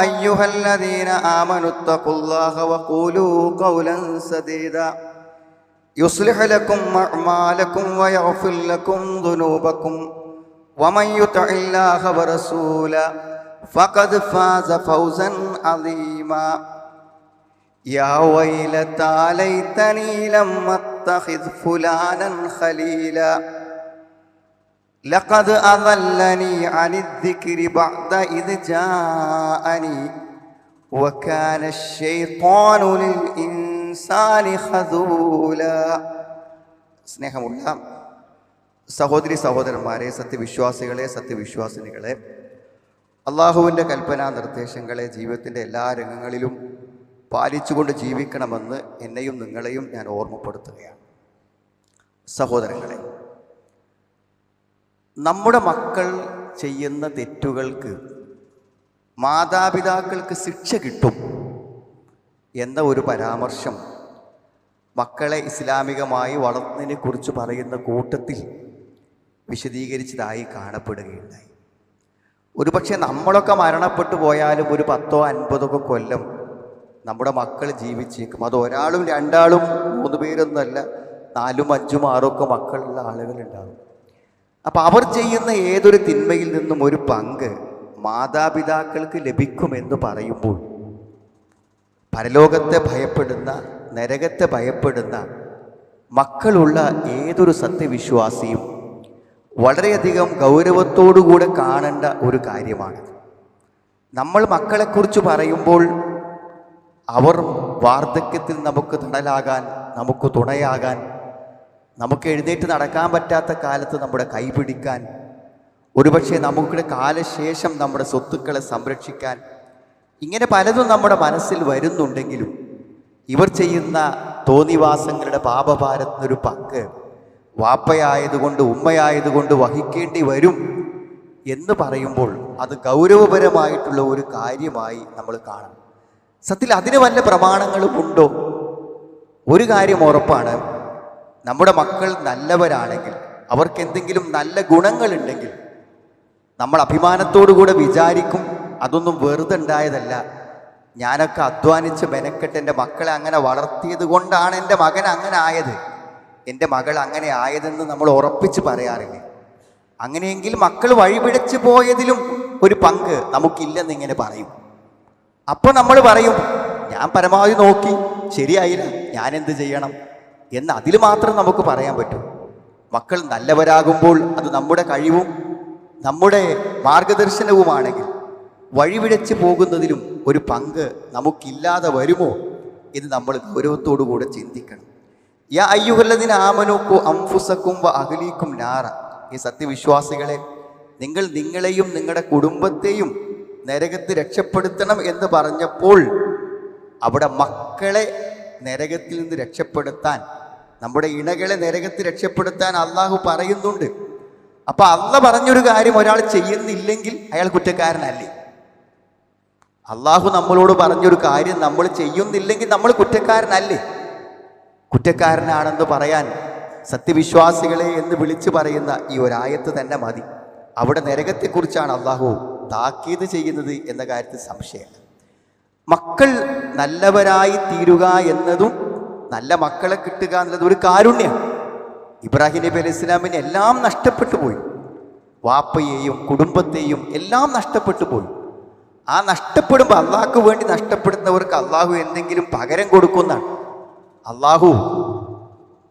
أيها الذين آمنوا اتقوا الله وقولوا قولا سديدا. يصلح لكم أعمالكم ويغفر لكم ذنوبكم. ومن يطع الله ورسوله فقد فاز فوزا عظيما. يا ويلتى ليتني لم أتخذ فلانا خليلا. لقد أضلني عن الذكر بعد إذ جاءني وكان الشيطان للإنسان خذولا സ്നേഹമുള്ള സഹോദരി സഹോദരന്മാരെ സത്യവിശ്വാസികളെ സത്യവിശ്വാസിനികളെ അള്ളാഹുവിൻ്റെ കൽപ്പനാ നിർദ്ദേശങ്ങളെ ജീവിതത്തിൻ്റെ എല്ലാ രംഗങ്ങളിലും പാലിച്ചുകൊണ്ട് ജീവിക്കണമെന്ന് എന്നെയും നിങ്ങളെയും ഞാൻ ഓർമ്മപ്പെടുത്തുകയാണ് സഹോദരങ്ങളെ നമ്മുടെ മക്കൾ ചെയ്യുന്ന തെറ്റുകൾക്ക് മാതാപിതാക്കൾക്ക് ശിക്ഷ കിട്ടും എന്ന ഒരു പരാമർശം മക്കളെ ഇസ്ലാമികമായി വളർത്തുന്നതിനെ കുറിച്ച് പറയുന്ന കൂട്ടത്തിൽ വിശദീകരിച്ചതായി കാണപ്പെടുകയുണ്ടായി. ഒരുപക്ഷെ നമ്മളൊക്കെ മരണപ്പെട്ടു പോയാലും ഒരു പത്തോ അൻപതൊക്കെ കൊല്ലം നമ്മുടെ മക്കൾ ജീവിച്ചേക്കും. അത് ഒരാളും രണ്ടാളും മൂന്ന് പേരൊന്നുമല്ല നാലും അഞ്ചും ആറും ഒക്കെ മക്കളുള്ള ആളുകളുണ്ടാകും. അപ്പം അവർ ചെയ്യുന്ന ഏതൊരു തിന്മയിൽ നിന്നും ഒരു പങ്ക് മാതാപിതാക്കൾക്ക് ലഭിക്കുമെന്ന് പറയുമ്പോൾ പരലോകത്തെ ഭയപ്പെടുന്ന നരകത്തെ ഭയപ്പെടുന്ന മക്കളുള്ള ഏതൊരു സത്യവിശ്വാസിയും വളരെയധികം ഗൗരവത്തോടുകൂടെ കാണേണ്ട ഒരു കാര്യമാണ്. നമ്മൾ മക്കളെക്കുറിച്ച് പറയുമ്പോൾ അവർ വാർദ്ധക്യത്തിൽ നമുക്ക് തണലാകാൻ നമുക്ക് തുണയാകാൻ നമുക്ക് എഴുന്നേറ്റ് നടക്കാൻ പറ്റാത്ത കാലത്ത് നമ്മുടെ കൈപിടിക്കാൻ ഒരുപക്ഷെ നമ്മുടെ കാലശേഷം നമ്മുടെ സ്വത്തുക്കളെ സംരക്ഷിക്കാൻ ഇങ്ങനെ പലതും നമ്മുടെ മനസ്സിൽ വരുന്നുണ്ടെങ്കിലും ഇവർ ചെയ്യുന്ന തോന്നിവാസങ്ങളുടെ പാപഭാരത്തിനൊരു പങ്ക് വാപ്പയായതുകൊണ്ട് ഉമ്മയായതുകൊണ്ട് വഹിക്കേണ്ടി വരും എന്ന് പറയുമ്പോൾ അത് ഗൗരവപരമായിട്ടുള്ള ഒരു കാര്യമായി നമ്മൾ കാണണം സത്യത്തിൽ അതിന് വല്ല പ്രമാണങ്ങളും ഉണ്ടോ? ഒരു കാര്യം ഉറപ്പാണ്. നമ്മുടെ മക്കൾ നല്ലവരാണെങ്കിൽ അവർക്ക് എന്തെങ്കിലും നല്ല ഗുണങ്ങളുണ്ടെങ്കിൽ നമ്മൾ അഭിമാനത്തോടുകൂടെ വിചാരിക്കും അതൊന്നും വെറുതെ ഉണ്ടായതല്ല. ഞാനൊക്കെ അധ്വാനിച്ച് മെനക്കെട്ട് എന്റെ മക്കളെ അങ്ങനെ വളർത്തിയത് കൊണ്ടാണ് എന്റെ മകൻ അങ്ങനെ ആയത്. എന്റെ മകൾ അങ്ങനെ ആയതെന്ന് നമ്മൾ ഉറപ്പിച്ച് പറയാറില്ലേ? അങ്ങനെയെങ്കിൽ മക്കൾ വഴിപിഴച്ചു പോയതിലും ഒരു പങ്ക് നമുക്കില്ലെന്ന് ഇങ്ങനെ പറയും. അപ്പോൾ നമ്മൾ പറയും ഞാൻ പരമാവധി നോക്കി ശരിയായില്ല ഞാൻ എന്ത് ചെയ്യണം? എന്ന് അതിൽ മാത്രം നമുക്ക് പറയാൻ പറ്റും. മക്കൾ നല്ലവരാകുമ്പോൾ അത് നമ്മുടെ കഴിവും നമ്മുടെ മാർഗദർശനവുമാണെങ്കിൽ വഴിവിഴച്ച് പോകുന്നതിലും ഒരു പങ്ക് നമുക്കില്ലാതെ വരുമോ എന്ന് നമ്മൾ ഗൗരവത്തോടുകൂടെ ചിന്തിക്കണം. യാ അയ്യുഹല്ലതിന് ആമനോക്കോ അംഫുസക്കും വ അഹലീക്കും നാറ. ഈ സത്യവിശ്വാസികളെ നിങ്ങൾ നിങ്ങളെയും നിങ്ങളുടെ കുടുംബത്തെയും നരകത്ത് രക്ഷപ്പെടുത്തണം എന്ന് പറഞ്ഞപ്പോൾ അവിടെ മക്കളെ നരകത്തിൽ നിന്ന് രക്ഷപ്പെടുത്താൻ നമ്മുടെ ഇണകളെ നരകത്തിൽ രക്ഷപ്പെടുത്താൻ അള്ളാഹു പറയുന്നുണ്ട്. അപ്പൊ അള്ള പറഞ്ഞൊരു കാര്യം ഒരാൾ ചെയ്യുന്നില്ലെങ്കിൽ അയാൾ കുറ്റക്കാരനല്ലേ? അള്ളാഹു നമ്മളോട് പറഞ്ഞൊരു കാര്യം നമ്മൾ ചെയ്യുന്നില്ലെങ്കിൽ നമ്മൾ കുറ്റക്കാരനല്ലേ? കുറ്റക്കാരനാണെന്ന് പറയാൻ സത്യവിശ്വാസികളെ എന്ന് വിളിച്ചു പറയുന്ന ഈ ഒരായത്ത് തന്നെ മതി. അവിടെ നരകത്തെക്കുറിച്ചാണ് അള്ളാഹു താക്കീത് ചെയ്യുന്നത് എന്ന കാര്യത്തിൽ സംശയമില്ല. മക്കൾ നല്ലവരായി തീരുക എന്നതും നല്ല മക്കളെ കിട്ടുക എന്നുള്ളത് ഒരു കാരുണ്യമാണ് ഇബ്രാഹിം നബി അലൈഹി ഇസ്ലാമിന് എല്ലാം നഷ്ടപ്പെട്ടു പോയി. വാപ്പയെയും കുടുംബത്തെയും എല്ലാം നഷ്ടപ്പെട്ടു പോയി. ആ നഷ്ടപ്പെടുമ്പോൾ അള്ളാഹ്ക്ക് വേണ്ടി നഷ്ടപ്പെടുന്നവർക്ക് അള്ളാഹു എന്തെങ്കിലും പകരം കൊടുക്കുന്നതാണ്. അള്ളാഹു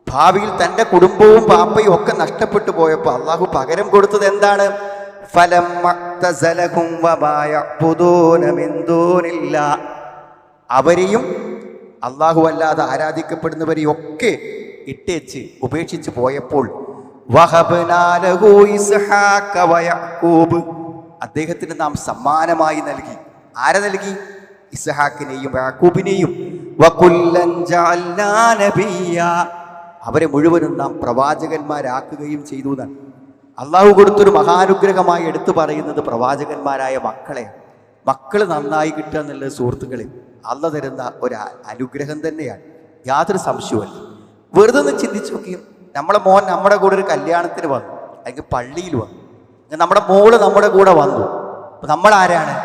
ഭാവിയിൽ തന്റെ കുടുംബവും പാപ്പയും ഒക്കെ നഷ്ടപ്പെട്ടു പോയപ്പോൾ അള്ളാഹു പകരം കൊടുത്തത് എന്താണ്? ഫലം അവരെയും അള്ളാഹു അല്ലാതെ ആരാധിക്കപ്പെടുന്നവരെയും ഒക്കെ ഇട്ടേച്ച് ഉപേക്ഷിച്ച് പോയപ്പോൾ അദ്ദേഹത്തിന് നാം സമ്മാനമായി നൽകി. ആരെ നൽകി? ഇസ്ഹാക്കിനെയും. അവരെ മുഴുവനും നാം പ്രവാചകന്മാരാക്കുകയും ചെയ്തു എന്നാണ്. അള്ളാഹു കൊടുത്തൊരു മഹാനുഗ്രഹമായി എടുത്തു പറയുന്നത് പ്രവാചകന്മാരായ മക്കളെ. മക്കൾ നന്നായി കിട്ടുക എന്നുള്ളത് സുഹൃത്തുക്കളിൽ അല്ല തരുന്ന ഒരു അനുഗ്രഹം തന്നെയാണ്. യാതൊരു സംശയമല്ല വെറുതെ ഒന്ന് ചിന്തിച്ചു നോക്കിയും നമ്മളെ മോൻ നമ്മുടെ കൂടെ ഒരു കല്യാണത്തിന് വന്നു അല്ലെങ്കിൽ പള്ളിയിൽ വന്നു. നമ്മുടെ മോൾ നമ്മുടെ കൂടെ വന്നു. അപ്പം നമ്മൾ ആരാണ്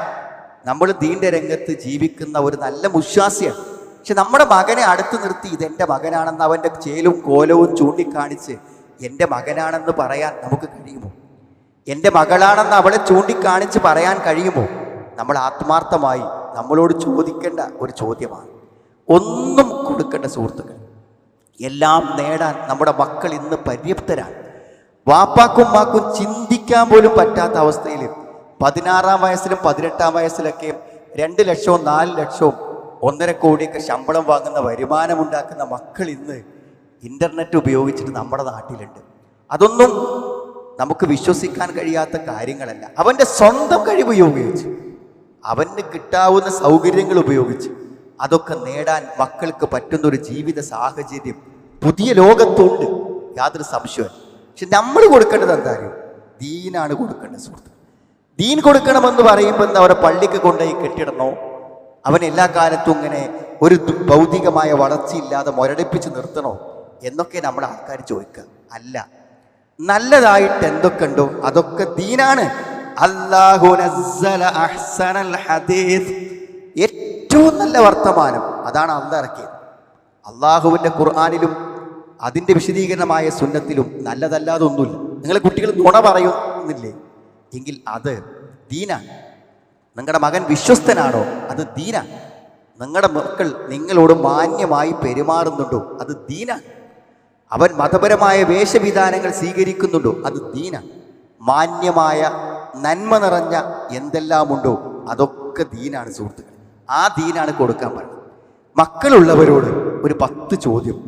നമ്മൾ ദീന്റെ രംഗത്ത് ജീവിക്കുന്ന ഒരു നല്ല മുശ്വാസിയാണ്. പക്ഷെ നമ്മുടെ മകനെ അടുത്ത് നിർത്തി ഇതെന്റെ മകനാണെന്ന് അവന്റെ ചേലും കോലവും ചൂണ്ടിക്കാണിച്ച് എന്റെ മകനാണെന്ന് പറയാൻ നമുക്ക് കഴിയുമോ? എന്റെ മകളാണെന്ന് അവളെ ചൂണ്ടിക്കാണിച്ച് പറയാൻ കഴിയുമോ? നമ്മൾ ആത്മാർത്ഥമായി നമ്മളോട് ചോദിക്കേണ്ട ഒരു ചോദ്യമാണ്. ഒന്നും കൊടുക്കേണ്ട സുഹൃത്തുക്കൾ എല്ലാം നേടാൻ നമ്മുടെ മക്കൾ ഇന്ന് പര്യപ്തരാണ്. വാപ്പാക്കും മാക്കും ചിന്തിക്കാൻ പോലും പറ്റാത്ത അവസ്ഥയിൽ പതിനാറാം വയസ്സിലും പതിനെട്ടാം വയസ്സിലൊക്കെ രണ്ട് ലക്ഷവും നാല് ലക്ഷവും ഒന്നര കോടിയൊക്കെ ശമ്പളം വാങ്ങുന്ന വരുമാനമുണ്ടാക്കുന്ന മക്കൾ ഇന്ന് ഇന്റർനെറ്റ് ഉപയോഗിച്ചിട്ട് നമ്മുടെ നാട്ടിലുണ്ട്. അതൊന്നും നമുക്ക് വിശ്വസിക്കാൻ കഴിയാത്ത കാര്യങ്ങളല്ല. അവന്റെ സ്വന്തം കഴിവ് ഉപയോഗിച്ച് അവന് കിട്ടാവുന്ന സൗകര്യങ്ങൾ ഉപയോഗിച്ച് അതൊക്കെ നേടാൻ മക്കൾക്ക് പറ്റുന്ന ഒരു ജീവിത സാഹചര്യം പുതിയ ലോകത്തുണ്ട്. യാതൊരു സംശയം പക്ഷെ നമ്മൾ കൊടുക്കേണ്ടത് എന്തായാലും ദീനാണ് കൊടുക്കേണ്ടത് സുഹൃത്ത്. ദീൻ കൊടുക്കണമെന്ന് പറയുമ്പോൾ എന്താ അവരെ പള്ളിക്ക് കൊണ്ടുപോയി കെട്ടിടണോ? അവൻ എല്ലാ കാലത്തും ഇങ്ങനെ ഒരു ഭൗതികമായ വളർച്ചയില്ലാതെ മുരടിപ്പിച്ച് നിർത്തണോ? എന്നൊക്കെ നമ്മുടെ ആൾക്കാർ ചോദിക്കുക. അല്ല നല്ലതായിട്ട് എന്തൊക്കെ ഉണ്ടോ? അതൊക്കെ ദീനാണ്. ഏറ്റവും നല്ല വർത്തമാനം അതാണ് അള്ള ഇറക്കിയത്. അള്ളാഹുവിന്റെ ഖുർആാനിലും അതിന്റെ വിശദീകരണമായ സുന്നത്തിലും നല്ലതല്ലാതെ ഒന്നുമില്ല. നിങ്ങൾ കുട്ടികൾ നുണ പറയുന്നില്ലേ? എങ്കിൽ അത് ദീനാണ്. നിങ്ങളുടെ മകൻ വിശ്വസ്തനാണോ? അത് ദീനാണ്. നിങ്ങളുടെ മക്കൾ നിങ്ങളോട് മാന്യമായി പെരുമാറുന്നുണ്ടോ? അത് ദീനാണ്. അവൻ മതപരമായ വേഷവിധാനങ്ങൾ സ്വീകരിക്കുന്നുണ്ടോ? അത് ദീന. മാന്യമായ നന്മ നിറഞ്ഞ എന്തെല്ലാമുണ്ടോ? അതൊക്കെ ദീനാണ് സുഹൃത്തുക്കൾ ആ ദീനാണ് കൊടുക്കാൻ പറയുന്നത് മക്കളുള്ളവരോട് ഒരു പത്ത് ചോദ്യം.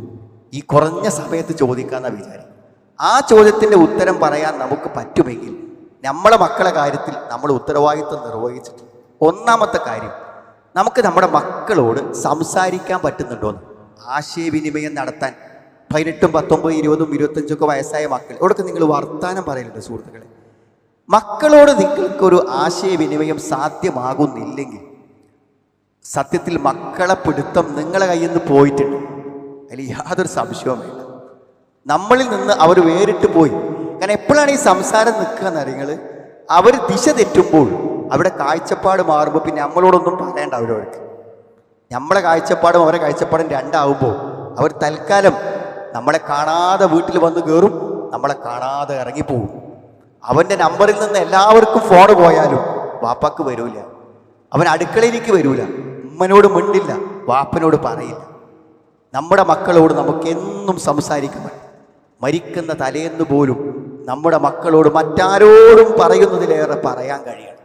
ഈ കുറഞ്ഞ സമയത്ത് ചോദിക്കാമെന്ന വിചാരം ആ ചോദ്യത്തിന്റെ ഉത്തരം പറയാൻ നമുക്ക് പറ്റുമെങ്കിൽ നമ്മളെ മക്കളെ കാര്യത്തിൽ നമ്മൾ ഉത്തരവാദിത്വം നിർവഹിച്ചിട്ട് ഒന്നാമത്തെ കാര്യം നമുക്ക് നമ്മുടെ മക്കളോട് സംസാരിക്കാൻ പറ്റുന്നുണ്ടോ ആശയവിനിമയം നടത്താൻ പതിനെട്ടും പത്തൊമ്പത് ഇരുപതും ഇരുപത്തഞ്ചൊക്കെ വയസ്സായ മക്കൾ. ഇവിടെയൊക്കെ നിങ്ങൾ വർത്തമാനം പറയലുണ്ട് സുഹൃത്തുക്കളെ. മക്കളോട് നിങ്ങൾക്കൊരു ആശയവിനിമയം സാധ്യമാകുന്നില്ലെങ്കിൽ സത്യത്തിൽ മക്കളെ പിടുത്തം നിങ്ങളെ കയ്യിൽ നിന്ന് പോയിട്ടുണ്ട്. അതിൽ യാതൊരു സംശയവും വേണ്ട. നമ്മളിൽ നിന്ന് അവർ വേറിട്ട് പോയി. കാരണം എപ്പോഴാണ് ഈ സംസാരം നിൽക്കുക എന്നറിയങ്ങൾ അവർ ദിശ തെറ്റുമ്പോൾ അവിടെ കാഴ്ചപ്പാട് മാറുമ്പോൾ പിന്നെ നമ്മളോടൊന്നും പറയണ്ട അവരവർക്ക്. നമ്മളെ കാഴ്ചപ്പാടും അവരെ കാഴ്ചപ്പാടും രണ്ടാവുമ്പോൾ അവർ തൽക്കാലം നമ്മളെ കാണാതെ വീട്ടിൽ വന്ന് കയറും നമ്മളെ കാണാതെ ഇറങ്ങിപ്പോവും. അവന്റെ നമ്പറിൽ നിന്ന് എല്ലാവർക്കും ഫോൺ പോയാലും വാപ്പാക്ക് വരൂല. അവൻ അടുക്കളയിലേക്ക് വരൂല. ഉമ്മനോട് മിണ്ടില്ല വാപ്പനോട് പറയില്ല. നമ്മുടെ മക്കളോട് നമുക്ക് എന്നും സംസാരിക്കണം മരിക്കുന്ന തലേന്ന് പോലും നമ്മുടെ മക്കളോട് മറ്റാരോടും പറയുന്നതിലേറെ പറയാൻ കഴിയണം.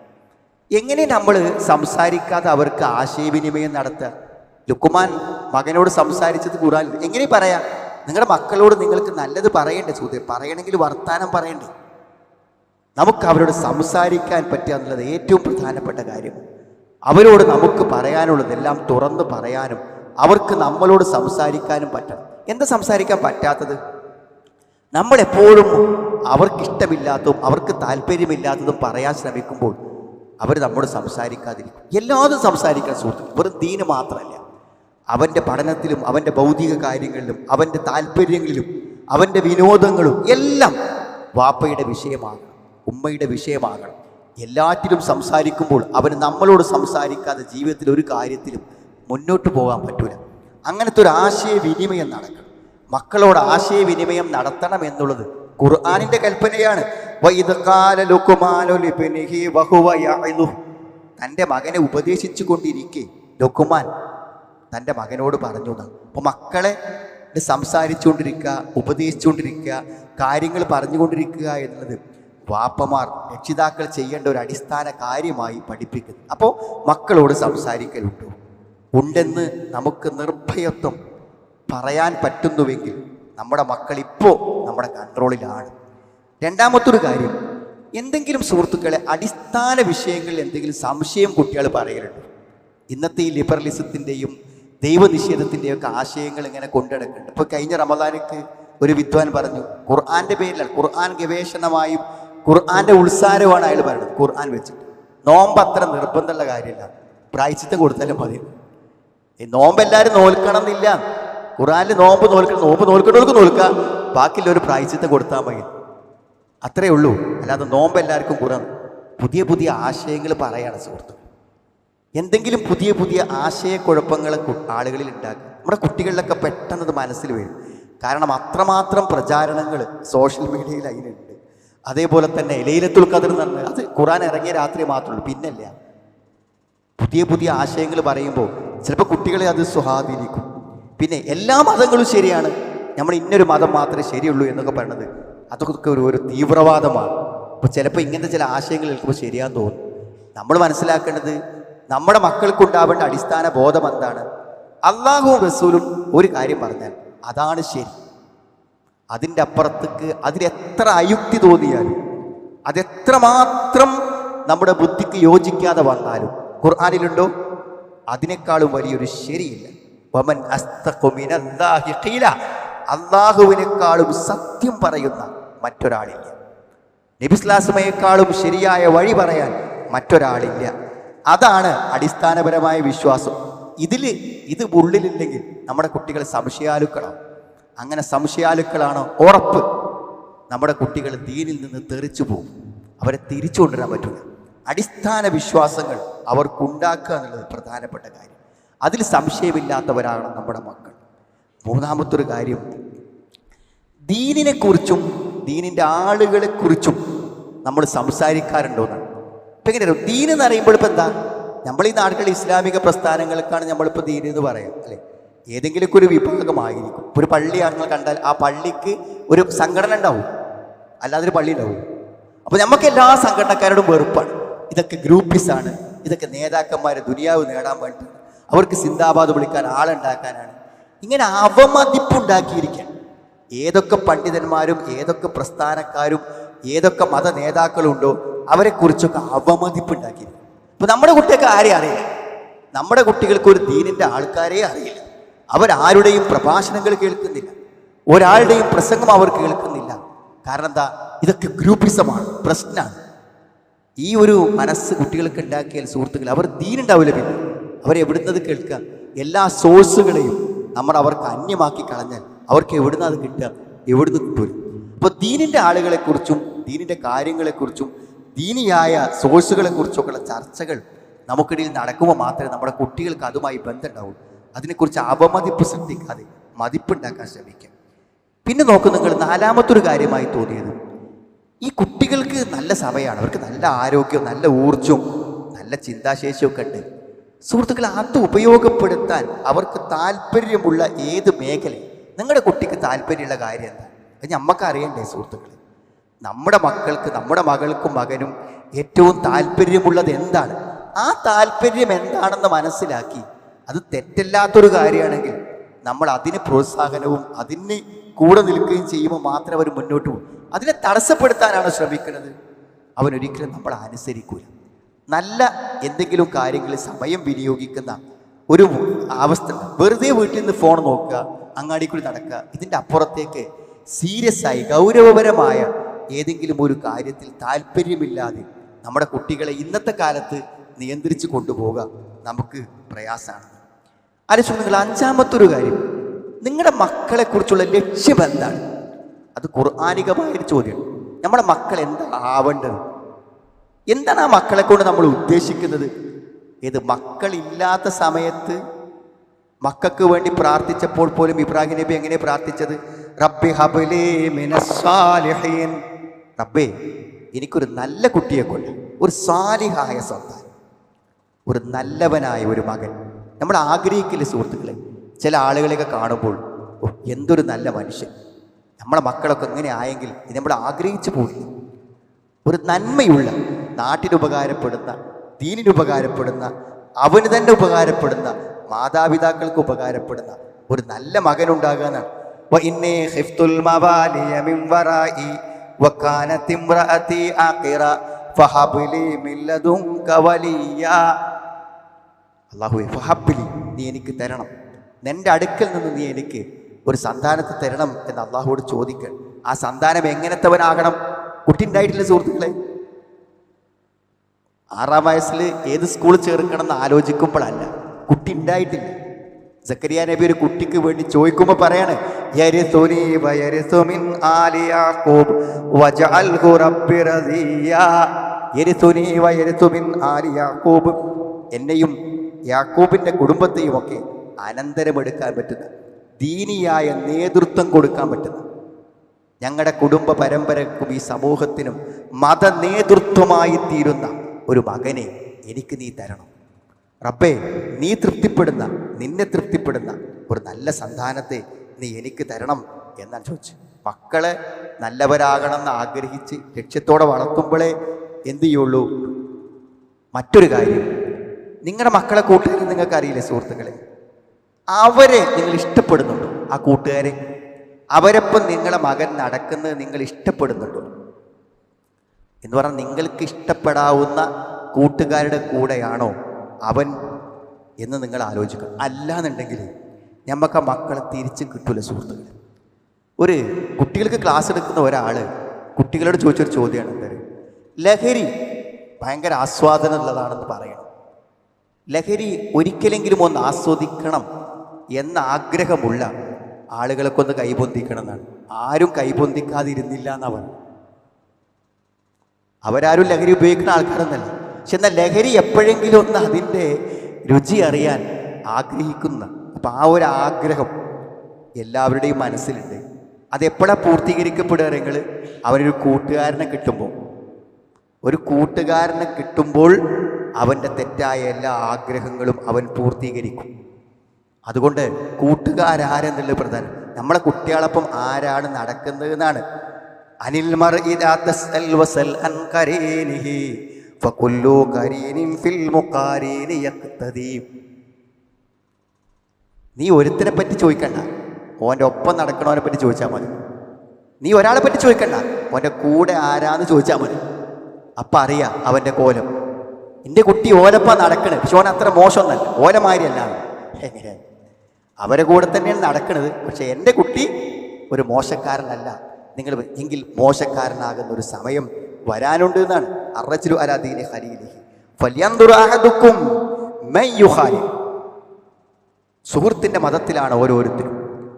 എങ്ങനെ നമ്മൾ സംസാരിക്കാതെ അവർക്ക് ആശയവിനിമയം നടത്തുക? ലുക്കുമാൻ മകനോട് സംസാരിച്ചത് ഖുറാൻ എങ്ങനെ പറയാം? നിങ്ങളുടെ മക്കളോട് നിങ്ങൾക്ക് നല്ലത് പറയണ്ടേ സുഹൃത്തെ പറയണമെങ്കിൽ വർത്താനം പറയണ്ടേ. നമുക്ക് അവരോട് സംസാരിക്കാൻ പറ്റുക എന്നുള്ളത് ഏറ്റവും പ്രധാനപ്പെട്ട കാര്യം. അവരോട് നമുക്ക് പറയാനുള്ളതെല്ലാം തുറന്ന് പറയാനും അവർക്ക് നമ്മളോട് സംസാരിക്കാനും പറ്റണം. എന്താ സംസാരിക്കാൻ പറ്റാത്തത്? നമ്മളെപ്പോഴും അവർക്കിഷ്ടമില്ലാത്തതും അവർക്ക് താല്പര്യമില്ലാത്തതും പറയാൻ ശ്രമിക്കുമ്പോൾ അവർ നമ്മോട് സംസാരിക്കാതിരിക്കും. എല്ലാതും സംസാരിക്കാൻ സുഹൃത്തുക്കൾ വെറും ദീന് മാത്രമല്ല. അവന്റെ പഠനത്തിലും അവന്റെ ഭൗതിക കാര്യങ്ങളിലും അവന്റെ താല്പര്യങ്ങളിലും അവന്റെ വിനോദങ്ങളും എല്ലാം വാപ്പയുടെ വിഷയമാകണം ഉമ്മയുടെ വിഷയമാകണം. എല്ലാറ്റിലും സംസാരിക്കുമ്പോൾ അവന് നമ്മളോട് സംസാരിക്കാതെ ജീവിതത്തിൽ ഒരു കാര്യത്തിലും മുന്നോട്ട് പോകാൻ പറ്റൂല. അങ്ങനത്തെ ഒരു ആശയവിനിമയം നടക്കണം. മക്കളോട് ആശയവിനിമയം നടത്തണം എന്നുള്ളത് ഖുർആാനിന്റെ കൽപ്പനയാണ്. തന്റെ മകനെ ഉപദേശിച്ചു കൊണ്ടിരിക്കെ ലുക്കുമാൻ തന്റെ മകനോട് പറഞ്ഞു എന്നാണ് അപ്പോൾ മക്കളെ സംസാരിച്ചുകൊണ്ടിരിക്കുക ഉപദേശിച്ചുകൊണ്ടിരിക്കുക കാര്യങ്ങൾ പറഞ്ഞുകൊണ്ടിരിക്കുക എന്നുള്ളത് വാപ്പമാർ രക്ഷിതാക്കൾ ചെയ്യേണ്ട ഒരു അടിസ്ഥാന കാര്യമായി പഠിപ്പിക്കുന്നു. അപ്പോൾ മക്കളോട് സംസാരിക്കലുണ്ടോ. ഉണ്ടെന്ന് നമുക്ക് നിർഭയത്വം പറയാൻ പറ്റുന്നുവെങ്കിൽ നമ്മുടെ മക്കൾ ഇപ്പോൾ നമ്മുടെ കൺട്രോളിലാണ്. രണ്ടാമത്തൊരു കാര്യം എന്തെങ്കിലും സുഹൃത്തുക്കളെ അടിസ്ഥാന വിഷയങ്ങളിൽ എന്തെങ്കിലും സംശയം കുട്ടികൾ പറയലുണ്ട്. ഇന്നത്തെ ഈ ലിബറലിസത്തിന്റെയും ദൈവനിഷേധത്തിന്റെയും ഒക്കെ ആശയങ്ങൾ ഇങ്ങനെ കൊണ്ടുനടക്കുന്നുണ്ട്. ഇപ്പോൾ കഴിഞ്ഞ റമദാനക്ക് ഒരു വിദ്വാൻ പറഞ്ഞു ഖുർആന്റെ പേരിലാണ് ഖുർആൻ ഗവേഷണമായും ഖുർആന്റെ ഉത്സാരമാണ് അയാൾ പറയുന്നത്. ഖുർആൻ വെച്ചിട്ട്. നോമ്പ് അത്ര നിർബന്ധമുള്ള കാര്യമില്ല. പ്രായച്ചിത്തം കൊടുത്താലും മതി. ഈ നോമ്പ് എല്ലാവരും നോൽക്കണം എന്നില്ല ഖുർആാനിൽ നോമ്പ് നോൽക്കണം നോമ്പ് നോൽക്കണവർക്ക് നോൽക്കാം. ബാക്കിയുള്ള ഒരു പ്രായച്ചിത്തം കൊടുത്താൽ മതി. അത്രേ ഉള്ളൂ. അല്ലാതെ നോമ്പ് എല്ലാവർക്കും കുറവ് പുതിയ പുതിയ ആശയങ്ങൾ പറയാണ് സുഹൃത്ത് എന്തെങ്കിലും പുതിയ പുതിയ ആശയക്കുഴപ്പങ്ങൾ ആളുകളിൽ ഉണ്ടാക്കുക. നമ്മുടെ കുട്ടികളിലൊക്കെ പെട്ടെന്ന് അത് മനസ്സിൽ വരും. കാരണം അത്രമാത്രം പ്രചാരണങ്ങൾ സോഷ്യൽ മീഡിയയിൽ അതിനുണ്ട് അതേപോലെ തന്നെ ലൈലത്തുൽ ഖദർ എന്ന് പറഞ്ഞാൽ അത് ഖുറാൻ ഇറങ്ങിയ രാത്രി മാത്രമേ ഉള്ളൂ. പിന്നല്ല പുതിയ പുതിയ ആശയങ്ങൾ പറയുമ്പോൾ ചിലപ്പോൾ കുട്ടികളെ അത് സ്വാധീനിക്കും പിന്നെ എല്ലാ മതങ്ങളും ശരിയാണ്. നമ്മൾ ഇന്നൊരു മതം മാത്രമേ ശരിയുള്ളൂ എന്നൊക്കെ പറയുന്നത് അതൊക്കെ ഒരു ഒരു തീവ്രവാദമാണ്. അപ്പോൾ ചിലപ്പോൾ ഇങ്ങനത്തെ ചില ആശയങ്ങൾ കേൾക്കുമ്പോൾ ശരിയാന്ന് തോന്നും. നമ്മൾ മനസ്സിലാക്കേണ്ടത് നമ്മുടെ മക്കൾക്കുണ്ടാവേണ്ട അടിസ്ഥാന ബോധം എന്താണ്? അള്ളാഹുവും റസൂലും ഒരു കാര്യം പറഞ്ഞാൽ അതാണ് ശരി. അതിന്റെ അപ്പുറത്തേക്ക് അതിലെത്ര അയുക്തി തോന്നിയാലും അതെത്രമാത്രം നമ്മുടെ ബുദ്ധിക്ക് യോജിക്കാതെ വന്നാലും ഖുർആാനിലുണ്ടോ? അതിനേക്കാളും വലിയൊരു ശരിയില്ല. വമൻ. അള്ളാഹുവിനേക്കാളും സത്യം പറയുന്ന മറ്റൊരാളില്ല. നബിസ്ലാസ്മയെക്കാളും ശരിയായ വഴി പറയാൻ മറ്റൊരാളില്ല. അതാണ് അടിസ്ഥാനപരമായ വിശ്വാസം. ഇതിൽ ഇത് ഉള്ളിലില്ലെങ്കിൽ നമ്മുടെ കുട്ടികൾ സംശയാലുക്കളാണ് അങ്ങനെ സംശയാലുക്കളാണോ? ഉറപ്പ്. നമ്മുടെ കുട്ടികൾ ദീനിൽ നിന്ന് തെറിച്ചു പോകും. അവരെ തിരിച്ചു കൊണ്ടുവരാൻ പറ്റില്ല അടിസ്ഥാന വിശ്വാസങ്ങൾ അവർക്കുണ്ടാക്കുക എന്നുള്ളത് പ്രധാനപ്പെട്ട കാര്യം. അതിൽ സംശയമില്ലാത്തവരാണ് നമ്മുടെ മക്കൾ. മൂന്നാമത്തൊരു കാര്യം ദീനിനെക്കുറിച്ചും ദീനിന്റെ ആളുകളെക്കുറിച്ചും നമ്മൾ സംസാരിക്കാറുണ്ടോ സംസാരിക്കാറുണ്ടോന്നാണ്. ഇപ്പം എങ്ങനെയാണ് ദീൻ എന്ന് പറയുമ്പോൾ ഇപ്പം എന്താ? നമ്മൾ ഈ നാടുകളിൽ ഇസ്ലാമിക പ്രസ്ഥാനങ്ങൾക്കാണ് നമ്മളിപ്പോൾ ദീൻ എന്ന് പറയാം അല്ലേ? ഏതെങ്കിലുമൊക്കെ ഒരു വിഭാഗമായിരിക്കും. ഒരു പള്ളി ആളുകൾ കണ്ടാൽ ആ പള്ളിക്ക് ഒരു സംഘടന ഉണ്ടാവും. അല്ലാതെ ഒരു പള്ളി ഉണ്ടാവും അപ്പോൾ നമുക്ക് എല്ലാ സംഘടനക്കാരോടും വെറുപ്പാണ്. ഇതൊക്കെ ഗ്രൂപ്പിസാണ്. ഇതൊക്കെ നേതാക്കന്മാരെ ദുനിയാവ് നേടാൻ വേണ്ടി. അവർക്ക് സിന്ദാബാദ് വിളിക്കാൻ ആളുണ്ടാക്കാനാണ്. ഇങ്ങനെ അവമതിപ്പുണ്ടാക്കിയിരിക്കാൻ ഏതൊക്കെ പണ്ഡിതന്മാരും ഏതൊക്കെ പ്രസ്ഥാനക്കാരും ഏതൊക്കെ മത നേതാക്കളുണ്ടോ അവരെക്കുറിച്ചൊക്കെ അവമതിപ്പുണ്ടാക്കിയിരിക്കും ഇപ്പൊ നമ്മുടെ കുട്ടിയൊക്കെ ആരെയും അറിയില്ല? നമ്മുടെ കുട്ടികൾക്ക് ഒരു ദീനിന്റെ ആൾക്കാരെ അറിയില്ല. അവരാരുടെയും പ്രഭാഷണങ്ങൾ കേൾക്കുന്നില്ല. ഒരാളുടെയും പ്രസംഗം അവർ കേൾക്കുന്നില്ല. കാരണം എന്താ? ഇതൊക്കെ ഗ്രൂപ്പിസമാണ് പ്രശ്നമാണ് ഈ ഒരു മനസ്സ് കുട്ടികൾക്ക് ഉണ്ടാക്കിയാൽ സുഹൃത്തുക്കൾ അവർ ദീനുണ്ടാവില്ല പിന്നെ. അവരെവിടുന്നത് കേൾക്കുക? എല്ലാ സോഴ്സുകളെയും നമ്മൾ അവർക്ക് അന്യമാക്കി കളഞ്ഞാൽ അവർക്ക് എവിടുന്ന് അത് കിട്ടുക? എവിടുന്ന് കിട്ടും അപ്പോൾ ദീനിന്റെ ആളുകളെക്കുറിച്ചും ദീനിന്റെ കാര്യങ്ങളെക്കുറിച്ചും ദീനിയായ സോഴ്സുകളെ കുറിച്ചൊക്കെയുള്ള ചർച്ചകൾ നമുക്കിടയിൽ നടക്കുമ്പോൾ മാത്രമേ നമ്മുടെ കുട്ടികൾക്ക് അതുമായി ബന്ധമുണ്ടാവുള്ളൂ അതിനെക്കുറിച്ച് അപമതിപ്പ് ശ്രദ്ധിക്കാതെ മതിപ്പുണ്ടാക്കാൻ ശ്രമിക്കാം. പിന്നെ നോക്കും നിങ്ങൾ നാലാമത്തൊരു കാര്യമായി തോന്നിയത്. ഈ കുട്ടികൾക്ക് നല്ല സമയമാണ്. അവർക്ക് നല്ല ആരോഗ്യവും നല്ല ഊർജവും നല്ല ചിന്താശേഷിയൊക്കെ ഉണ്ട്. സുഹൃത്തുക്കൾ അത് ഉപയോഗപ്പെടുത്താൻ അവർക്ക് താല്പര്യമുള്ള ഏത് മേഖല നിങ്ങളുടെ കുട്ടിക്ക് താല്പര്യമുള്ള കാര്യം എന്താ? അത് നമ്മക്ക് അറിയണ്ടേ സുഹൃത്തുക്കളെ? നമ്മുടെ മക്കൾക്ക് നമ്മുടെ മകൾക്കും മകനും ഏറ്റവും താല്പര്യമുള്ളത് എന്താണ്? ആ താല്പര്യം എന്താണെന്ന് മനസ്സിലാക്കി. അത് തെറ്റല്ലാത്തൊരു കാര്യമാണെങ്കിൽ നമ്മൾ അതിന് പ്രോത്സാഹനവും അതിന് കൂടെ നിൽക്കുകയും ചെയ്യുമ്പോൾ മാത്രമേ അവർ മുന്നോട്ട് പോകും. അതിനെ തടസ്സപ്പെടുത്താനാണ് ശ്രമിക്കുന്നത്. അവനൊരിക്കലും നമ്മൾ അനുസരിക്കൂല. നല്ല എന്തെങ്കിലും കാര്യങ്ങളിൽ സമയം വിനിയോഗിക്കുന്ന ഒരു അവസ്ഥ വെറുതെ വീട്ടിൽ നിന്ന് ഫോൺ നോക്കുക അങ്ങാടിക്കുള്ളിൽ നടക്കുക ഇതിന്റെ അപ്പുറത്തേക്ക് സീരിയസ് ആയി ഗൗരവപരമായ ഏതെങ്കിലും ഒരു കാര്യത്തിൽ താല്പര്യമില്ലാതെ നമ്മുടെ കുട്ടികളെ ഇന്നത്തെ കാലത്ത് നിയന്ത്രിച്ച് കൊണ്ടുപോകുക നമുക്ക് പ്രയാസമാണ്. ആലോചിച്ചു നിങ്ങൾ അഞ്ചാമത്തൊരു കാര്യം നിങ്ങളുടെ മക്കളെക്കുറിച്ചുള്ള ലക്ഷ്യം എന്താണ്? അത് ഖുർആാനികമായൊരു ചോദ്യം. നമ്മുടെ മക്കൾ എന്താ ആവേണ്ടത്? എന്താണ് ആ മക്കളെ കൊണ്ട് നമ്മൾ ഉദ്ദേശിക്കുന്നത്? ഏത് മക്കളില്ലാത്ത സമയത്ത് മക്കൾക്ക് വേണ്ടി പ്രാർത്ഥിച്ചപ്പോൾ പോലും ഇബ്രാഹിം നബി എങ്ങനെ പ്രാർത്ഥിച്ചത്? റബ്ബി ഹബലേ മിനസ്സാലിഹീൻ റബ്ബേ എനിക്കൊരു നല്ല കുട്ടിയെ കൊണ്ട് ഒരു സാലിഹായ സന്താനം ഒരു നല്ലവനായ ഒരു മകൻ. നമ്മൾ ആഗ്രഹിക്കില്ല സുഹൃത്തുക്കളെ? ചില ആളുകളെയൊക്കെ കാണുമ്പോൾ എന്തൊരു നല്ല മനുഷ്യൻ. നമ്മളെ മക്കളൊക്കെ എങ്ങനെ ആയെങ്കിൽ ഇത് നമ്മൾ ആഗ്രഹിച്ചു പോയി ഒരു നന്മയുള്ള നാട്ടിനുപകാരപ്പെടുന്ന ദീനിനുപകാരപ്പെടുന്ന അവന് തന്നെ ഉപകാരപ്പെടുന്ന മാതാപിതാക്കൾക്ക് ഉപകാരപ്പെടുന്ന ഒരു നല്ല മകനുണ്ടാകുക എന്നാണ് وإني خفت الموالي من ورائي وكانت امرأتي عاقرا فهب لي من لدنك وليا അള്ളാഹുവെ ഫഹബിലി നീ എനിക്ക് തരണം നിന്റെ അടുക്കൽ നിന്ന് നീ എനിക്ക് ഒരു സന്താനത്തെ തരണം എന്ന് അള്ളാഹുവോട് ചോദിക്കുക ആ സന്താനം എങ്ങനത്തവനാകണം കുട്ടി ഉണ്ടായിട്ടില്ല സുഹൃത്തുക്കളെ ആറാം വയസ്സിൽ ഏത് സ്കൂളിൽ ചേർക്കണം എന്ന് ആലോചിക്കുമ്പോഴല്ല കുട്ടി ഉണ്ടായിട്ടില്ല സക്കരിയ നബി ഒരു കുട്ടിക്ക് വേണ്ടി ചോദിക്കുമ്പോൾ പറയാണ് എന്നെയും യാക്കൂബിന്റെ കുടുംബത്തെയും ഒക്കെ അനന്തരമെടുക്കാൻ പറ്റുന്ന ദീനിയായ നേതൃത്വം കൊടുക്കാൻ പറ്റുന്ന ഞങ്ങളുടെ കുടുംബ പരമ്പരക്കും ഈ സമൂഹത്തിനും മത നേതൃത്വമായി തീരുന്ന ഒരു മകനെ എനിക്ക് നീ തരണം. റബ്ബേ നീ തൃപ്തിപ്പെടുന്ന നിന്നെ തൃപ്തിപ്പെടുന്ന ഒരു നല്ല സന്താനത്തെ നീ എനിക്ക് തരണം എന്നാണ് ചോദിച്ചു മക്കളെ നല്ലവരാകണമെന്ന് ആഗ്രഹിച്ച് ലക്ഷ്യത്തോടെ വളർത്തുമ്പോഴേ എന്ത് ചെയ്യുള്ളൂ? മറ്റൊരു കാര്യം നിങ്ങളുടെ മക്കളെ കൂട്ടുകാരെ നിങ്ങൾക്ക് അറിയില്ലേ സുഹൃത്തുക്കളെ? അവരെ നിങ്ങൾ ഇഷ്ടപ്പെടുന്നുണ്ടോ? ആ കൂട്ടുകാരെ? അവരൊപ്പം നിങ്ങളെ മകൻ നടക്കുന്നത് നിങ്ങൾ ഇഷ്ടപ്പെടുന്നുണ്ടോ? എന്ന് പറഞ്ഞാൽ നിങ്ങൾക്ക് ഇഷ്ടപ്പെടാവുന്ന കൂട്ടുകാരുടെ കൂടെയാണോ അവൻ എന്ന് നിങ്ങൾ ആലോചിക്കുക. അല്ലാന്നുണ്ടെങ്കിൽ ഞമ്മക്ക് ആ മക്കളെ തിരിച്ച് കിട്ടൂല സുഹൃത്തുക്കൾ ഒരു കുട്ടികൾക്ക് ക്ലാസ് എടുക്കുന്ന ഒരാൾ കുട്ടികളോട് ചോദിച്ചൊരു ചോദ്യമാണ് എന്തായാലും ലഹരി ഭയങ്കര ആസ്വാദനമുള്ളതാണെന്ന് പറയണം. ലഹരി ഒരിക്കലെങ്കിലും ഒന്ന് ആസ്വദിക്കണം എന്ന ആഗ്രഹമുള്ള ആളുകളൊക്കെ ഒന്ന് കൈപൊന്തിക്കണം എന്നാണ്. ആരും കൈപൊന്തിക്കാതിരുന്നില്ല എന്നവർ അവരാരും ലഹരി ഉപയോഗിക്കുന്ന ആൾക്കാരൊന്നല്ല പക്ഷെ എന്നാൽ ലഹരി എപ്പോഴെങ്കിലും ഒന്ന് അതിന്റെ രുചി അറിയാൻ ആഗ്രഹിക്കുന്ന അപ്പം ആ ഒരു ആഗ്രഹം എല്ലാവരുടെയും മനസ്സിലുണ്ട്. അതെപ്പോഴാണ് പൂർത്തീകരിക്കപ്പെടുക നിങ്ങൾ അവനൊരു കൂട്ടുകാരനെ കിട്ടുമ്പോൾ. ഒരു കൂട്ടുകാരനെ കിട്ടുമ്പോൾ അവന്റെ തെറ്റായ എല്ലാ ആഗ്രഹങ്ങളും അവൻ പൂർത്തീകരിക്കും. അതുകൊണ്ട് കൂട്ടുകാരാരെന്നുള്ളത് പ്രധാനം. നമ്മളെ കുട്ടികളൊപ്പം ആരാണ് നടക്കുന്നത് എന്നാണ് അനിൽ മർ ഇദാ ഫകുല്ലു ഫിൽ നീ ഒരുത്തിനെ പറ്റി ചോദിക്കണ്ട. ഓന്റെ ഒപ്പം നടക്കണവനെ പറ്റി ചോദിച്ചാൽ മതി. നീ ഒരാളെ പറ്റി ചോദിക്കണ്ട. ഓന്റെ കൂടെ ആരാന്ന് ചോദിച്ചാൽ മതി. അപ്പം അറിയാം അവന്റെ കോലം. എന്റെ കുട്ടി ഓലപ്പ നടക്കണേ പക്ഷെ ഓൻ അത്ര മോശമൊന്നല്ല. ഓലമാരിയല്ല എങ്ങനെ? അവരെ കൂടെ തന്നെയാണ് നടക്കുന്നത് പക്ഷെ എന്റെ കുട്ടി ഒരു മോശക്കാരനല്ല. നിങ്ങൾ എങ്കിൽ മോശക്കാരനാകുന്ന ഒരു സമയം വരാനുണ്ട് എന്നാണ്. അറച്ചിലു അലാദീനെ ഹരീലിഹി ഫലിയന്തുറാഹദുക്കും സുഹൃത്തിന്റെ മതത്തിലാണ് ഓരോരുത്തരും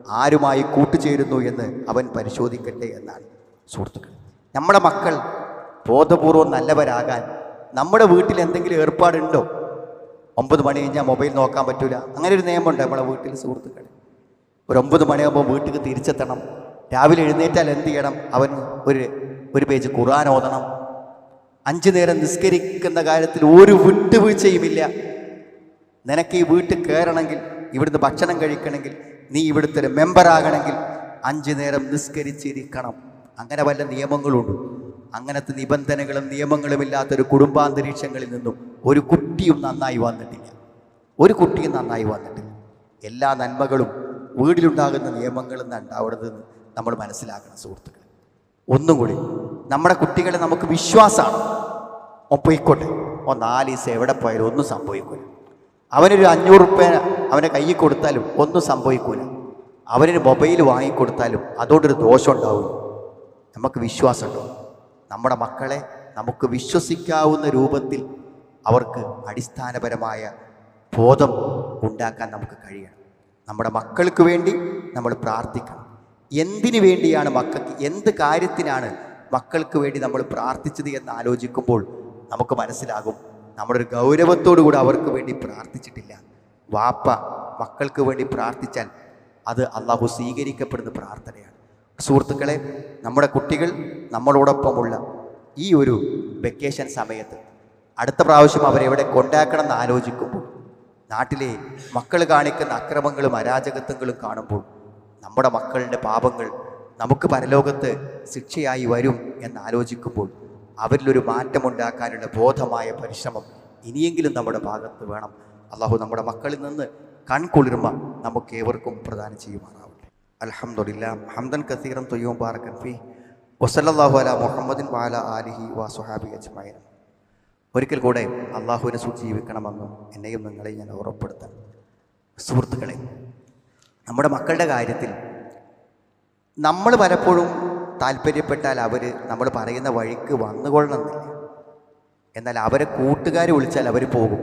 ആരുമായി കൂട്ടുചേരുന്നു എന്ന് അവൻ പരിശോധിക്കട്ടെ എന്നാണ് സുഹൃത്തുക്കൾ. നമ്മുടെ മക്കൾ ബോധപൂർവം നല്ലവരാകാൻ നമ്മുടെ വീട്ടിൽ എന്തെങ്കിലും ഏർപ്പാടുണ്ടോ? ഒമ്പത് മണി കഴിഞ്ഞാൽ മൊബൈൽ നോക്കാൻ പറ്റൂല. അങ്ങനെ ഒരു നിയമമുണ്ട് നമ്മളെ വീട്ടിൽ സുഹൃത്തുക്കൾ. ഒരു ഒമ്പത് മണിയാകുമ്പോൾ വീട്ടിൽ തിരിച്ചെത്തണം. രാവിലെ എഴുന്നേറ്റാൽ എന്ത് ചെയ്യണം? അവൻ ഒരു ഒരു പേജ് ഖുർആൻ ഓതണം. അഞ്ചു നേരം നിസ്കരിക്കുന്ന കാര്യത്തിൽ ഒരു വിട്ടുവീഴ്ചയുമില്ല. നിനക്ക് ഈ വീട്ടിൽ കയറണമെങ്കിൽ ഇവിടുന്ന് ഭക്ഷണം കഴിക്കണമെങ്കിൽ നീ ഇവിടുത്തെ ഒരു മെമ്പറാകണമെങ്കിൽ അഞ്ചു നേരം നിസ്കരിച്ചിരിക്കണം. അങ്ങനെ വല്ല നിയമങ്ങളുണ്ട്. അങ്ങനത്തെ നിബന്ധനകളും നിയമങ്ങളും ഇല്ലാത്തൊരു കുടുംബാന്തരീക്ഷങ്ങളിൽ നിന്നും ഒരു കുട്ടിയും നന്നായി വന്നിട്ടില്ല. ഒരു കുട്ടിയും നന്നായി വന്നിട്ടില്ല. എല്ലാ നന്മകളും വീടിലുണ്ടാകുന്ന നിയമങ്ങളിൽ നിന്ന് ഉണ്ടാവരുതെന്ന് നമ്മൾ മനസ്സിലാക്കണം സുഹൃത്തുക്കൾ ഒന്നും കൂടി നമ്മുടെ കുട്ടികളെ നമുക്ക് വിശ്വാസമാണ്. ഓ പോയിക്കോട്ടെ. ഓ എവിടെ പോയാലും ഒന്നും സംഭവിക്കൂല. അവനൊരു അഞ്ഞൂറ് റുപ്യ അവനെ കയ്യിൽ കൊടുത്താലും ഒന്നും സംഭവിക്കൂല. അവനൊരു മൊബൈൽ വാങ്ങിക്കൊടുത്താലും അതുകൊണ്ടൊരു ദോഷം ഉണ്ടാവും നമുക്ക് വിശ്വാസമുണ്ടോ? നമ്മുടെ മക്കളെ നമുക്ക് വിശ്വസിക്കാവുന്ന രൂപത്തിൽ അവർക്ക് അടിസ്ഥാനപരമായ ബോധം ഉണ്ടാക്കാൻ നമുക്ക് കഴിയണം. നമ്മുടെ മക്കൾക്ക് വേണ്ടി നമ്മൾ പ്രാർത്ഥിക്കണം. എന്തിനു വേണ്ടിയാണ് മക്കൾക്ക് എന്ത് കാര്യത്തിനാണ് മക്കൾക്ക് വേണ്ടി നമ്മൾ പ്രാർത്ഥിച്ചത് എന്ന് ആലോചിക്കുമ്പോൾ നമുക്ക് മനസ്സിലാകും. നമ്മളൊരു ഗൗരവത്തോടു കൂടി അവർക്ക് വേണ്ടി പ്രാർത്ഥിച്ചിട്ടില്ല. വാപ്പ മക്കൾക്ക് വേണ്ടി പ്രാർത്ഥിച്ചാൽ അത് അള്ളാഹു സ്വീകരിക്കപ്പെടുന്ന പ്രാർത്ഥനയാണ്. സുഹൃത്തുക്കളെ നമ്മുടെ കുട്ടികൾ നമ്മളോടൊപ്പമുള്ള ഈ ഒരു വെക്കേഷൻ സമയത്ത് അടുത്ത പ്രാവശ്യം അവരെവിടെ കൊണ്ടാക്കണം എന്ന് ആലോചിക്കുമ്പോൾ നാട്ടിലെ മക്കൾ കാണിക്കുന്ന അക്രമങ്ങളും അരാജകത്വങ്ങളും കാണുമ്പോൾ നമ്മുടെ മക്കളുടെ പാപങ്ങൾ നമുക്ക് പരലോകത്ത് ശിക്ഷയായി വരും എന്ന് ആലോചിക്കുമ്പോൾ അവരിലൊരു മാറ്റമുണ്ടാക്കാനുള്ള ബോധമായ പരിശ്രമം ഇനിയെങ്കിലും നമ്മുടെ ഭാഗത്ത് വേണം. അള്ളാഹു നമ്മുടെ മക്കളിൽ നിന്ന് കൺകുളിർമ നമുക്ക് ഏവർക്കും പ്രദാനം ചെയ്യുമാറാവട്ടെ. അലഹമുല്ല ഹംദൻ കസീറൻ തൊയ്യും ബാറക്കൻ ഫി. വസല്ലാഹു അല മുഹമ്മദിൻ വാല ആലിഹി വാസുഹാബി അജ്മായ ഒരിക്കൽ കൂടെ അള്ളാഹുവിനെ സൂചി ജീവിക്കണമെന്നും എന്നെയും നിങ്ങളെയും ഞാൻ ഓർമ്മപ്പെടുത്താം സുഹൃത്തുക്കളെ നമ്മുടെ മക്കളുടെ കാര്യത്തിൽ നമ്മൾ പലപ്പോഴും താല്പര്യപ്പെട്ടാൽ അവർ നമ്മൾ പറയുന്ന വഴിക്ക് വന്നുകൊള്ളണമെന്നില്ല. എന്നാൽ അവരെ കൂട്ടുകാർ വിളിച്ചാൽ അവർ പോകും.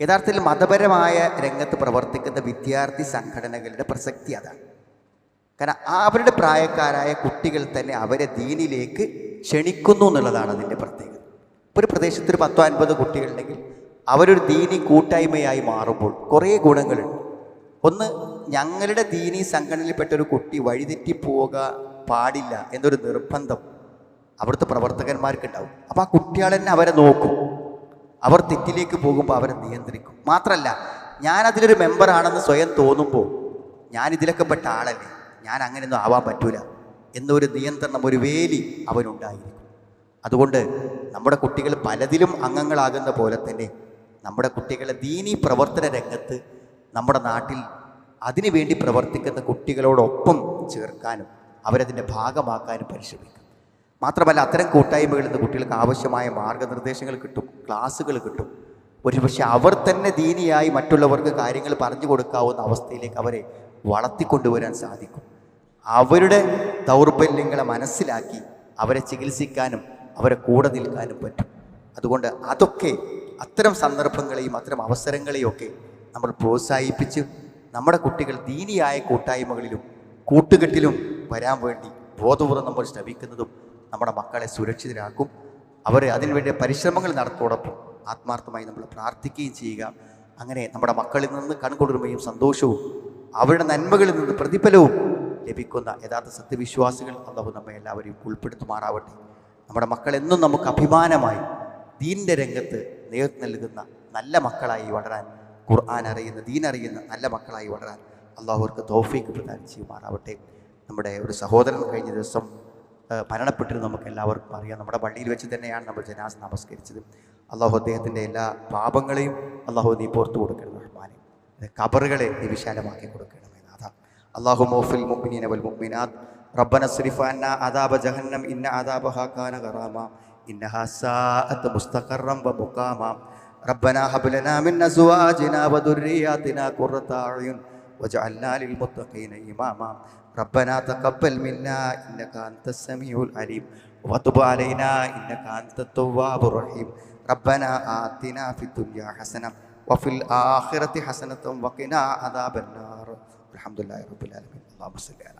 യഥാർത്ഥത്തിൽ മതപരമായ രംഗത്ത് പ്രവർത്തിക്കുന്ന വിദ്യാർത്ഥി സംഘടനകളുടെ പ്രസക്തി അതാണ്. കാരണം അവരുടെ പ്രായക്കാരായ കുട്ടികൾ തന്നെ അവരെ ദീനിലേക്ക് ക്ഷണിക്കുന്നു എന്നുള്ളതാണ് അതിന്റെ പ്രത്യേകത. ഇപ്പോൾ ഒരു പ്രദേശത്ത് ഒരു പത്തോ അൻപത് കുട്ടികളുണ്ടെങ്കിൽ അവരൊരു ദീനി കൂട്ടായ്മയായി മാറുമ്പോൾ കുറേ ഗുണങ്ങളുണ്ട്. ഒന്ന് ഞങ്ങളുടെ ദീനീ സംഘടനയിൽപ്പെട്ട ഒരു കുട്ടി വഴിതെറ്റി പോവുക പാടില്ല എന്നൊരു നിർബന്ധം അവിടുത്തെ പ്രവർത്തകന്മാർക്ക് ഉണ്ടാവും അപ്പോൾ ആ കുട്ടികൾ തന്നെ അവരെ നോക്കും. അവർ തെറ്റിലേക്ക് പോകുമ്പോൾ അവരെ നിയന്ത്രിക്കും. മാത്രമല്ല ഞാനതിലൊരു മെമ്പറാണെന്ന് സ്വയം തോന്നുമ്പോൾ ഞാൻ ഇതിലൊക്കെ പെട്ട ആളല്ലേ? ഞാൻ അങ്ങനെയൊന്നും ആവാൻ പറ്റൂല എന്നൊരു നിയന്ത്രണം ഒരു വേലി അവനുണ്ടായിരിക്കും. അതുകൊണ്ട് നമ്മുടെ കുട്ടികൾ പലതിലും അംഗങ്ങളാകുന്ന പോലെ തന്നെ നമ്മുടെ കുട്ടികളെ ദീനീ പ്രവർത്തന രംഗത്ത് നമ്മുടെ നാട്ടിൽ അതിനുവേണ്ടി പ്രവർത്തിക്കുന്ന കുട്ടികളോടൊപ്പം ചേർക്കാനും അവരതിന്റെ ഭാഗമാക്കാനും പരിശ്രമിക്കും. മാത്രമല്ല അത്തരം കൂട്ടായ്മകളിൽ നിന്ന് കുട്ടികൾക്ക് ആവശ്യമായ മാർഗനിർദ്ദേശങ്ങൾ കിട്ടും ക്ലാസ്സുകൾ കിട്ടും. ഒരുപക്ഷെ അവർ തന്നെ ദീനിയായി മറ്റുള്ളവർക്ക് കാര്യങ്ങൾ പറഞ്ഞു കൊടുക്കാവുന്ന അവസ്ഥയിലേക്ക് അവരെ വളർത്തിക്കൊണ്ടുവരാൻ സാധിക്കും. അവരുടെ ദൗർബല്യങ്ങളെ മനസ്സിലാക്കി അവരെ ചികിത്സിക്കാനും അവരെ കൂടെ നിൽക്കാനും പറ്റും. അതുകൊണ്ട് അതൊക്കെ അത്തരം സന്ദർഭങ്ങളെയും അത്തരം അവസരങ്ങളെയും ഒക്കെ നമ്മൾ പ്രോത്സാഹിപ്പിച്ച് നമ്മുടെ കുട്ടികൾ ദീനിയായ കൂട്ടായ്മകളിലും കൂട്ടുകെട്ടിലും വരാൻ വേണ്ടി ബോധപൂർവം നമ്മൾ ശ്രമിക്കുന്നതും നമ്മുടെ മക്കളെ സുരക്ഷിതരാക്കും. അവരെ അതിനുവേണ്ടി പരിശ്രമങ്ങൾ നടത്തോടൊപ്പം ആത്മാർത്ഥമായി നമ്മൾ പ്രാർത്ഥിക്കുകയും ചെയ്യുക. അങ്ങനെ നമ്മുടെ മക്കളിൽ നിന്ന് കൺകൊടുമയും സന്തോഷവും അവരുടെ നന്മകളിൽ നിന്ന് പ്രതിഫലവും ലഭിക്കുന്ന യഥാർത്ഥ സത്യവിശ്വാസികൾ അള്ളാഹു നമ്മെ എല്ലാവരെയും ഉൾപ്പെടുത്തുമാറാവട്ടെ. നമ്മുടെ മക്കൾ എന്നും നമുക്ക് അഭിമാനമായി ദീനിന്റെ രംഗത്ത് നേതൃത്വം നൽകുന്ന നല്ല മക്കളായി വളരാൻ ഖുർആൻ അറിയുന്ന ദീൻ അറിയുന്ന നല്ല മക്കളായി വളരാൻ അള്ളാഹുവർക്ക് തോഫീക്ക് പ്രദാനം ചെയ്യുമാറാവട്ടെ. നമ്മുടെ ഒരു സഹോദരൻ കഴിഞ്ഞ ദിവസം മരണപ്പെട്ടിരുന്നു നമുക്ക് എല്ലാവർക്കും അറിയാം. നമ്മുടെ പള്ളിയിൽ വെച്ച് തന്നെയാണ് നമ്മൾ ജനാസ് നമസ്കരിച്ചത്. അള്ളാഹു അദ്ദേഹത്തിന്റെ എല്ലാ പാപങ്ങളെയും അള്ളാഹു നീ പുറത്തു കൊടുക്കണം റഹ്മാനെ. കബറുകളെ നീ വിശാലമാക്കി കൊടുക്കണം നാഥ. അള്ളാഹു മോഫിൽ മുബിനീന വൽ മുബിനാത് റബ്ബന സ്രിഫ അന്ന അദാബ ജഹന്നം ഇന്ന അദാബ ഹാക്കാന ഖറാമ ഇന്ന ഹസാഅത്ത് മുസ്തഖറം വ ربنا هب لنا من أزواجنا وذرياتنا قرة أعين واجعلنا للمتقين إماما. ربنا تقبل منا إنك أنت السميع العليم. وتب علينا إنك أنت التواب الرحيم. ربنا آتنا في الدنيا حسنة وفي الآخرة حسنة وقنا عذاب النار. الحمد لله رب العالمين. اللهم صل على